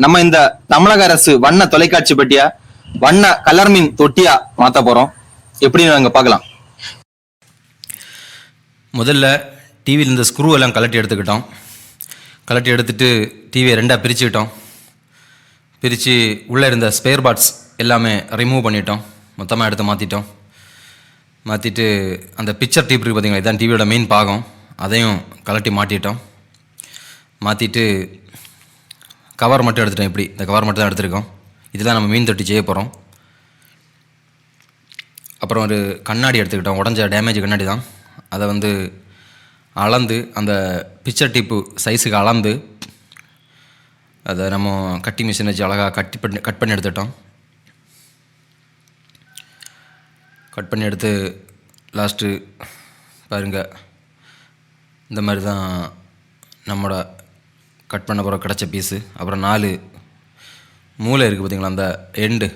நம்ம இந்த தமிழக அரசு வண்ண தொலைக்காட்சி பெட்டியா வண்ண கலர் மீன் தொட்டியா மாத்த போறோம். எப்படின்னு நாங்க பார்க்கலாம்? முதல்ல டிவியில் இருந்த ஸ்க்ரூ எல்லாம் கலட்டி எடுத்துக்கிட்டோம். கலட்டி எடுத்துட்டு டிவியை ரெண்டாக பிரிச்சுக்கிட்டோம். பிரித்து உள்ளே இருந்த ஸ்பேர் பார்ட்ஸ் எல்லாமே ரிமூவ் பண்ணிட்டோம். மொத்தமாக எடுத்து மாற்றிட்டோம் மாற்றிட்டு அந்த பிக்சர் டீப் இருக்குது பார்த்தீங்களா இதான் டிவியோட மெயின் பாகம். அதையும் கலட்டி மாட்டிட்டோம். மாற்றிட்டு கவர் மட்டும் எடுத்துட்டோம் இப்படி. இந்த கவர் மட்டும் தான் எடுத்திருக்கோம். இதுதான் நம்ம மீன் தொட்டி செய்ய போகிறோம் அப்புறம் ஒரு கண்ணாடி எடுத்துக்கிட்டோம். உடஞ்ச டேமேஜ் கண்ணாடி தான். அதை வந்து அளந்து அந்த பிக்சர் டிப்பு சைஸுக்கு அளந்து அதை நம்ம கட்டி மிஷின் வச்சு அழகாக கட்டி பண்ணி கட் பண்ணி எடுத்துட்டோம். கட் பண்ணி எடுத்து லாஸ்ட்டு பாருங்கள் இந்த மாதிரி தான் நம்மளோட கட் பண்ண போகிற கிடச்ச பீஸு அப்புறம் நாலு மூளை இருக்குது பார்த்தீங்களா அந்த எண்டு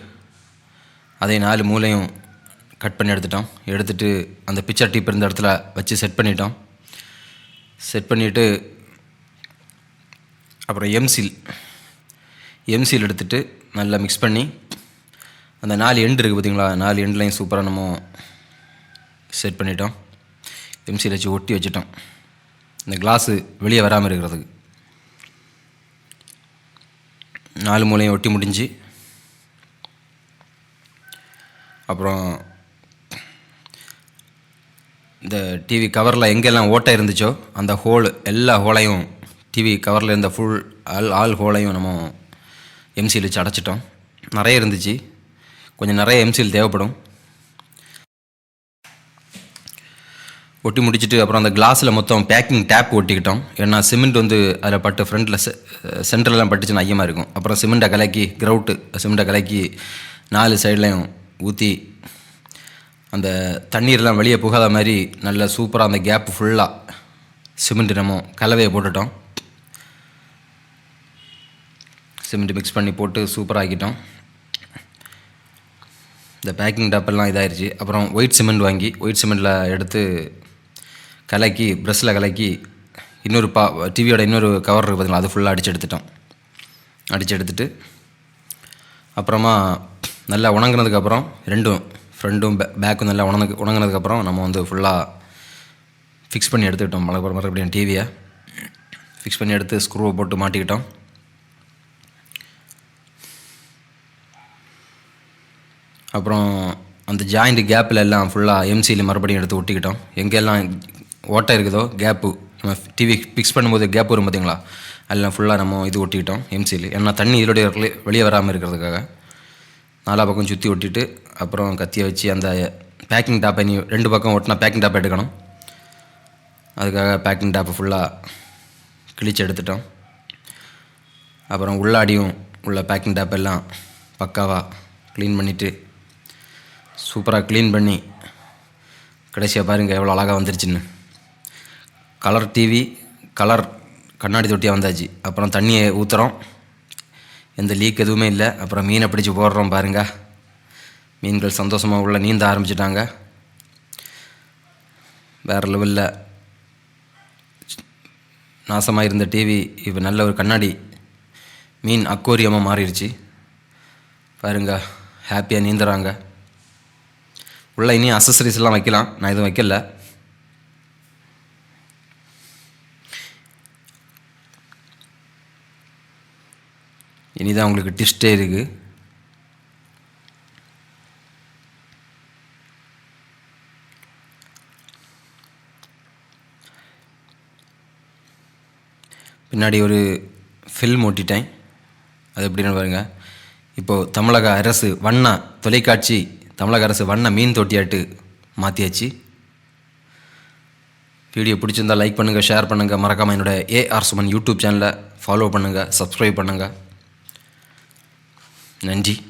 அதை நாலு மூலையும் கட் பண்ணி எடுத்துட்டோம். எடுத்துட்டு அந்த பிக்சர் டீப் இருந்த இடத்துல வச்சு செட் பண்ணிட்டோம். செட் பண்ணிவிட்டு அப்புறம் எம்சில் எம்சில் எடுத்துட்டு நல்லா மிக்ஸ் பண்ணி அந்த நாலு எண்டு இருக்குது பார்த்தீங்களா நாலு எண்ட்லையும் சூப்பராக நம்ம செட் பண்ணிட்டோம். எம்சியில் வச்சு ஒட்டி வச்சுட்டோம். இந்த கிளாஸு வெளியே வராமல் இருக்கிறதுக்கு. நாலு மூலையும் ஒட்டி முடிஞ்சு. அப்புறம் இந்த டிவி கவரில் எங்கெல்லாம் ஓட்டை இருந்துச்சோ அந்த ஹோல் எல்லா ஹோலையும் டிவி கவரில் இருந்த ஃபுல் ஆல் ஆல் ஹோலையும் நம்ம எம்சியில் வச்சு அடைச்சிட்டோம். நிறைய இருந்துச்சு. கொஞ்சம் நிறைய எம்சில் தேவைப்படும். ஒட்டி முடிச்சுட்டு அப்புறம் அந்த கிளாஸில் மொத்தம் பேக்கிங் டேப் ஒட்டிக்கிட்டோம். ஏன்னா சிமெண்ட் வந்து அதில் பட்டு ஃப்ரண்ட்டில் சென்டர்லாம் பட்டுச்சுன்னா ஐயமாக இருக்கும். அப்புறம் சிமெண்ட்டை கலக்கி கிரவுட்டு சிமெண்ட்டை கலக்கி நாலு சைட்லையும் ஊற்றி அந்த தண்ணீர்லாம் வெளியே புகாத மாதிரி நல்ல சூப்பராக அந்த கேப் ஃபுல்லாக சிமெண்ட் நம்ம கலவையை போட்டுட்டோம். சிமெண்ட் மிக்ஸ் பண்ணி போட்டு சூப்பராகிட்டோம் இந்த பேக்கிங் டப்பெல்லாம் இதாகிடுச்சு அப்புறம் ஒயிட் சிமெண்ட் வாங்கி ஒயிட் சிமெண்ட்டில் எடுத்து கலக்கி ப்ரெஷ்ஷில் கலக்கி இன்னொரு பா டிவியோட இன்னொரு கவர் இருக்குது பார்த்தீங்களா அது ஃபுல்லாக அடித்து எடுத்துட்டோம். அடித்து எடுத்துட்டு அப்புறமா நல்லா உணங்குனதுக்கப்புறம் ரெண்டும் ஃப்ரெண்டும் பே பேக்கும் நல்லா உணங்கு உணங்குனதுக்கப்புறம் நம்ம வந்து ஃபுல்லாக ஃபிக்ஸ் பண்ணி எடுத்துக்கிட்டோம். மழை மறுபடியும் டிவியை ஃபிக்ஸ் பண்ணி எடுத்து ஸ்க்ரூவை போட்டு மாட்டிக்கிட்டோம். அப்புறம் அந்த ஜாயிண்ட் கேப்பில் எல்லாம் ஃபுல்லாக எம்சியில் மறுபடியும் எடுத்து ஒட்டிக்கிட்டோம். எங்கெல்லாம் ஓட்டை இருக்குதோ கேப்பு நம்ம டிவி ஃபிக்ஸ் பண்ணும்போது கேப் வரும் பார்த்தீங்களா எல்லாம் ஃபுல்லாக நம்ம இது ஒட்டிக்கிட்டோம் எம்சியில் ஏன்னா தண்ணி இதோடைய வெளியே- வெளியே வராமல் இருக்கிறதுக்காக. நாலா பக்கம் சுற்றி ஒட்டிட்டு அப்புறம் கத்தியை வச்சு அந்த பேக்கிங் டாப்பை நீ ரெண்டு பக்கம் ஒட்டினா பேக்கிங் டாப் எடுக்கணும். அதுக்காக பேக்கிங் டாப்பை ஃபுல்லாக கிழிச்சு எடுத்துட்டோம். அப்புறம் உள்ளாடியும் உள்ள பேக்கிங் டாப் எல்லாம் பக்காவாக க்ளீன் பண்ணிவிட்டு சூப்பராக க்ளீன் பண்ணி கடைசியாக பாருங்கள் எவ்வளோ அழகாக வந்துருச்சுன்னு. கலர் டிவி கலர் கண்ணாடி தொட்டியாக வந்தாச்சு. அப்புறம் தண்ணியை ஊற்றுறோம் எந்த லீக் எதுவுமே இல்லை. அப்புறம் மீனை பிடிச்சி போடுறோம் பாருங்க. மீன்கள் சந்தோஷமாக உள்ள நீந்த ஆரம்பிச்சிட்டாங்க. வேறு லெவலில் நாசமாக இருந்த டிவி இப்போ நல்ல ஒரு கண்ணாடி மீன் அக்கோரியமாக மாறிடுச்சு. பாருங்க ஹாப்பியாக நீந்துறாங்க. உள்ள இனி அசசரிஸ்லாம் வைக்கலாம். நான் எதுவும் வைக்கல. இனிதான் உங்களுக்கு டிஸ்டே இருக்குது பின்னாடி ஒரு ஃபில்ம் ஓட்டிட்டேன். அது எப்படின்னு பாருங்க. இப்போது தமிழக அரசு வண்ண தொலைக்காட்சி தமிழக அரசு வண்ண மீன் தொட்டியாட்டு மாற்றியாச்சு வீடியோ பிடிச்சிருந்தா லைக் பண்ணுங்கள் ஷேர் பண்ணுங்கள் மறக்காமல் என்னோட ஏஆர் சுமன் யூடியூப் சேனலை ஃபாலோ பண்ணுங்கள் சப்ஸ்கிரைப் பண்ணுங்கள் நன்றி.